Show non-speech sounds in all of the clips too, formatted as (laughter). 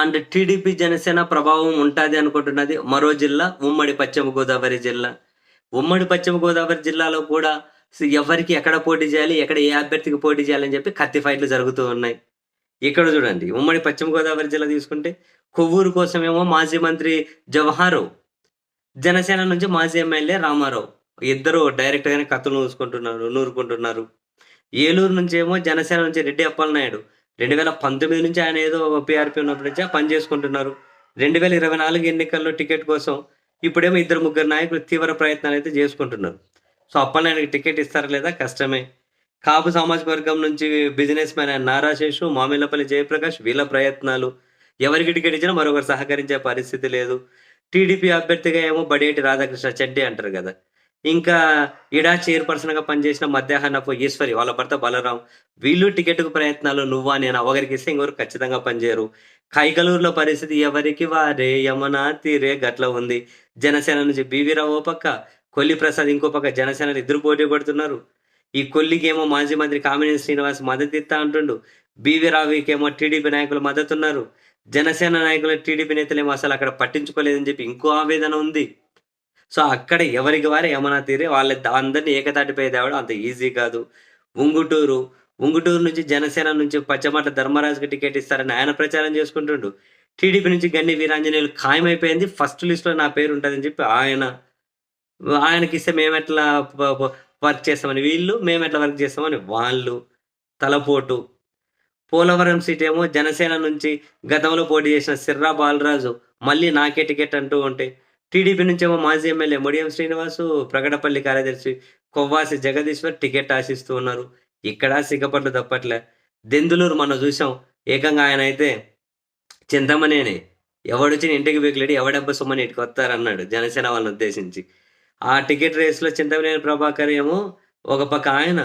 And TDP Janasena ప్రభావం ఉంటుంది అనుకుంటున్నది మరో జిల్లా ఉమ్మడి పశ్చిమ గోదావరి జిల్లా. ఉమ్మడి పశ్చిమ గోదావరి జిల్లాలో కూడా ఎవరికి ఎక్కడ పోటీ చేయాలి ఎక్కడ ఏ అభ్యర్థికి పోటీ చేయాలని చెప్పి కత్తి ఫైట్లు జరుగుతూ ఉన్నాయి. ఇక్కడ చూడండి ఉమ్మడి పశ్చిమ గోదావరి జిల్లా తీసుకుంటే కొవ్వూరు కోసమేమో మాజీ మంత్రి జవహర్ జనసేన నుంచి మాజీ ఎమ్మెల్యే రామారావు. ఇద్దరు డైరెక్ట్గానే కత్తులు నూసుకుంటున్నారు నూరుకుంటున్నారు. ఏలూరు నుంచి ఏమో జనసేన నుంచి రెడ్డి అప్పలనాయుడు. రెండు వేల పంతొమ్మిది నుంచి ఆయన ఏదో పిఆర్పి ఉన్నప్పటి నుంచి పని చేసుకుంటున్నారు. రెండు వేల ఇరవై నాలుగు ఎన్నికల్లో టికెట్ కోసం ఇప్పుడేమో ఇద్దరు ముగ్గురు నాయకులు తీవ్ర ప్రయత్నాలు అయితే చేసుకుంటున్నారు. సో అప్పలనాయుడికి టికెట్ ఇస్తారా లేదా కష్టమే. కాపు సామాజిక వర్గం నుంచి బిజినెస్ మ్యాన్ అయిన నారా శేషు జయప్రకాష్ వీళ్ళ ప్రయత్నాలు. ఎవరికి టికెట్ ఇచ్చినా మరొకరు సహకరించే పరిస్థితి లేదు. టీడీపీ అభ్యర్థిగా ఏమో బడేటి రాధాకృష్ణ చెడ్డి అంటారు కదా. ఇంకా ఇడా చైర్పర్సన్గా పనిచేసిన మధ్యాహ్నపు ఈశ్వరి వాళ్ళ భర్త బలరాం వీళ్ళు టికెట్కు ప్రయత్నాలు నువ్వా నేను ఒకరికి ఇస్తే ఇంకొకరు ఖచ్చితంగా పనిచేయరు. కైకలూరులో పరిస్థితి ఎవరికి వారే యమునా తీరే గట్ల ఉంది. జనసేన నుంచి బీవీరావు ఓ పక్క కొల్లి ప్రసాద్ ఇంకో పక్క జనసేన ఇద్దరు పోటీ పడుతున్నారు. ఈ కొల్లికి ఏమో మాజీ మంత్రి కామినేని శ్రీనివాస్ మద్దతు ఇస్తా అంటుండు. బీవీరావుకేమో టీడీపీ నాయకులు మద్దతున్నారు. జనసేన నాయకులు టీడీపీ నేతలేమో అసలు అక్కడ పట్టించుకోలేదని చెప్పి ఇంకో ఆవేదన ఉంది. సో అక్కడ ఎవరికి వారే ఏమన్నా తీరే వాళ్ళ అందరినీ ఏకతాటిపై తేవడం అంత ఈజీ కాదు. ఉంగుటూరు ఉంగుటూరు నుంచి జనసేన నుంచి పచ్చమట్ల ధర్మరాజుకి టికెట్ ఇస్తారని ఆయన ప్రచారం చేసుకుంటుండు. టీడీపీ నుంచి గన్ని వీరాంజనేయులు ఖాయమైపోయింది. ఫస్ట్ లిస్ట్లో నా పేరు ఉంటుందని చెప్పి ఆయన ఆయనకి ఇస్తే మేము ఎట్లా వర్క్ చేస్తామని వీళ్ళు మేము ఎట్లా వర్క్ చేస్తామని వాళ్ళు తలపోటు. పోలవరం సీట్ ఏమో జనసేన నుంచి గతంలో పోటీ చేసిన సిర్రా బాలరాజు మళ్ళీ నాకే టికెట్ అంటూ ఉంటే టీడీపీ నుంచి ఏమో మాజీ ఎమ్మెల్యే ముడియం శ్రీనివాసు ప్రగడపల్లి కార్యదర్శి కొవ్వాసి జగదీశ్వర్ టికెట్ ఆశిస్తూ ఉన్నారు. ఇక్కడ సిగ్గపట్లు తప్పట్లే దెందులూరు మనం చూసాం ఏకంగా ఆయన అయితే చింతమనేని. ఎవడొచ్చి ఇంటికి బీకులేడు ఎవడెబ్బ సుమ్మని ఇంటికి వస్తారన్నాడు జనసేన వాళ్ళని ఉద్దేశించి. ఆ టికెట్ రేస్లో చింతమనేని ప్రభాకర్ ఏమో ఒక పక్క ఆయన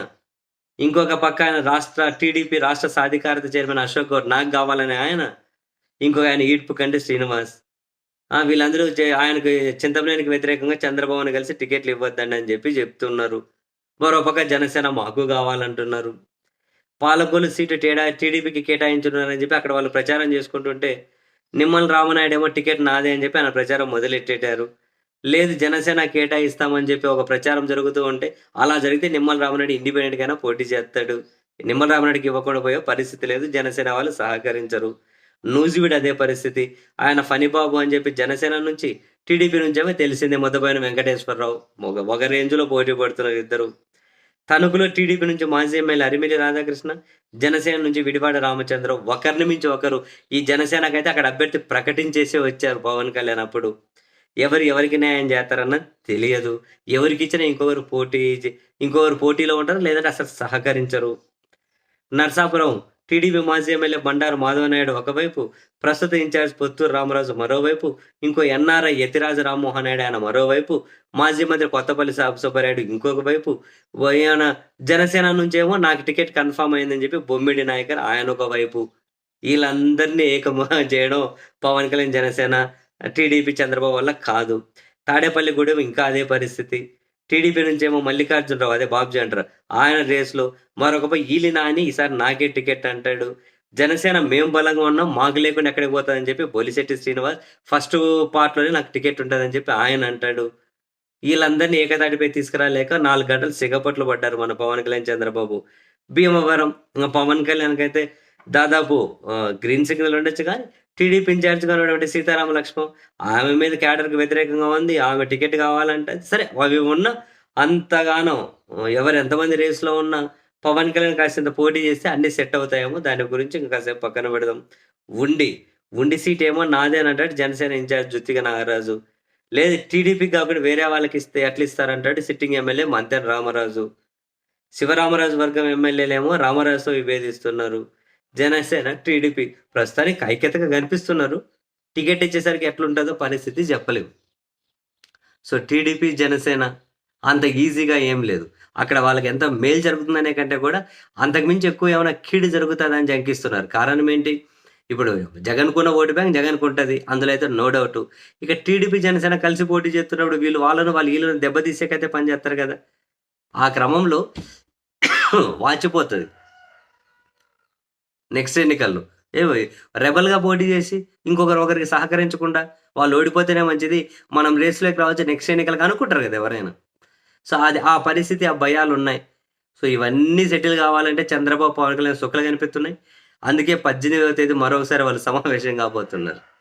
ఇంకొక పక్క ఆయన రాష్ట్ర టీడీపీ రాష్ట్ర సాధికారత చైర్మన్ అశోక్ గౌడ్ నాకు కావాలని ఆయన ఇంకొక ఆయన ఈడ్పు కంటే శ్రీనివాస్. వీళ్ళందరూ ఆయనకు చింతమనేనికి వ్యతిరేకంగా చంద్రబాబును కలిసి టికెట్లు ఇవ్వద్దండి అని చెప్పి చెప్తున్నారు. మరోపక్క జనసేన మాకు కావాలంటున్నారు. పాలకొల్లు సీటు టేడా టీడీపీకి కేటాయించున్నారని చెప్పి అక్కడ వాళ్ళు ప్రచారం చేసుకుంటుంటే నిమ్మల రామనాయుడు ఏమో టికెట్ నాదే అని చెప్పి ఆయన ప్రచారం మొదలెట్టేటారు. లేదు జనసేన కేటాయిస్తామని చెప్పి ఒక ప్రచారం జరుగుతూ ఉంటే అలా జరిగితే నిమ్మల రామనాయుడు ఇండిపెండెంట్ పోటీ చేస్తాడు. నిమ్మల రామనాయుడికి ఇవ్వకుండా పోయే పరిస్థితి లేదు. జనసేన వాళ్ళు సహకరించరు. నూజివీడు అదే పరిస్థితి. ఆయన ఫణిబాబు అని చెప్పి జనసేన నుంచి టీడీపీ నుంచేమో తెలిసిందే మొదబైన వెంకటేశ్వరరావు. ఒక ఒక రేంజ్లో పోటీ పడుతున్నారు ఇద్దరు. తణుకులో టీడీపీ నుంచి మాజీ ఎమ్మెల్యే అరిమిలి రాధాకృష్ణ జనసేన నుంచి విడివాడ రామచంద్ర ఒకరిని మించి ఒకరు. ఈ జనసేనకైతే అక్కడ అభ్యర్థి ప్రకటించేసి వచ్చారు పవన్ కళ్యాణ్ అప్పుడు. ఎవరు ఎవరికి న్యాయం చేస్తారన్న తెలియదు. ఎవరికి ఇచ్చినా ఇంకొకరు పోటీ ఇంకొకరు పోటీలో ఉంటారు లేదంటే అసలు సహకరించరు. నర్సాపురం టీడీపీ మాజీ ఎమ్మెల్యే బండారు మాధవనాయుడు ఒకవైపు ప్రస్తుత ఇన్ఛార్జ్ పొత్తూరు రామరాజు మరోవైపు ఇంకో ఎన్ఆర్ఐ యతిరాజు రామ్మోహన్ నాయుడు ఆయన మరోవైపు మాజీ మంత్రి కొత్తపల్లి సాబు సుబ్బారాయుడు ఇంకొక వైపు ఆయన జనసేన నుంచేమో నాకు టికెట్ కన్ఫామ్ అయిందని చెప్పి బొమ్మిడి నాయకర్ ఆయన ఒక వైపు. వీళ్ళందరినీ ఏకమ (laughs) చేయడం పవన్ కళ్యాణ్ జనసేన టీడీపీ చంద్రబాబు వల్ల కాదు. తాడేపల్లి గూడెం ఇంకా అదే పరిస్థితి. టీడీపీ నుంచేమో మల్లికార్జునరావు అదే బాబ్జీ అంటారు. ఆయన రేస్లో మరొక ఈలి నాని ఈసారి నాకే టికెట్ అంటాడు. జనసేన మేము బలంగా ఉన్నాం మాకు లేకుండా ఎక్కడికి పోతుందని చెప్పి బొలిశెట్టి శ్రీనివాస్ ఫస్ట్ పార్ట్లోనే నాకు టికెట్ ఉంటుందని చెప్పి ఆయన అంటాడు. వీళ్ళందరినీ ఏకతాటిపై తీసుకురాలేక నాలుగు గంటలు సిగపట్లు పడ్డారు మన పవన్ కళ్యాణ్ చంద్రబాబు. భీమవరం ఇంకా పవన్ కళ్యాణ్కి అయితే దాదాపు గ్రీన్ సిగ్నల్ ఉండొచ్చు కానీ టీడీపీ ఇన్ఛార్జ్గా ఉన్నటువంటి సీతారామ లక్ష్మణ్ ఆమె మీద క్యాడర్కి వ్యతిరేకంగా ఉంది ఆమె టికెట్ కావాలంటే సరే అవి ఉన్న అంతగానో ఎవరు ఎంతమంది రేస్లో ఉన్నా పవన్ కళ్యాణ్ కాసింత పోటీ చేస్తే అన్ని సెట్ అవుతాయేమో దాని గురించి ఇంకా కాసేపు పక్కన పెడదాం. ఉండి ఉండి సీట్ ఏమో నాదేనంటాడు జనసేన ఇన్ఛార్జ్ జుత్తిగా నాగరాజు. లేదు టీడీపీ కాకుండా వేరే వాళ్ళకి ఇస్తే ఎట్లా ఇస్తారంటాడు సిట్టింగ్ ఎమ్మెల్యే మంతెన రామరాజు. శివరామరాజు వర్గం ఎమ్మెల్యేలేమో రామరాజుతో విభేదిస్తున్నారు. జనసేన టీడీపీ ప్రస్తుతానికి ఐక్యతగా కనిపిస్తున్నారు. టికెట్ ఇచ్చేసరికి ఎట్లుంటుందో పరిస్థితి చెప్పలేవు. సో టీడీపీ జనసేన అంత ఈజీగా ఏం లేదు. అక్కడ వాళ్ళకి ఎంత మేలు జరుగుతుందనే కంటే కూడా అంతకుమించి ఎక్కువ ఏమైనా కీడు జరుగుతుందని జంకిస్తున్నారు. కారణం ఏంటి? ఇప్పుడు జగన్ కున్న ఓటు బ్యాంక్ జగన్ ఉంటుంది. అందులో అయితే నో డౌట్. ఇక టీడీపీ జనసేన కలిసి పోటీ చేస్తున్నప్పుడు వీళ్ళు వాళ్ళను వాళ్ళు వీళ్ళను దెబ్బతీసేకైతే పని చేస్తారు కదా. ఆ క్రమంలో వాచిపోతుంది. నెక్స్ట్ ఎన్నికల్లో. ఏవో రెబల్గా పోటీ చేసి ఇంకొకరు ఒకరికి సహకరించకుండా వాళ్ళు ఓడిపోతేనే మంచిది. మనం రేస్లోకి రావచ్చు నెక్స్ట్ ఎన్నికలకు అనుకుంటారు కదా ఎవరైనా. సో అది ఆ పరిస్థితి ఆ భయాలు ఉన్నాయి సో ఇవన్నీ సెటిల్ కావాలంటే చంద్రబాబు పవన్ కళ్యాణ్ సుఖలు కనిపిస్తున్నాయి. అందుకే పద్దెనిమిదవ తేదీ మరొకసారి వాళ్ళు సమావేశం కాబోతున్నారు.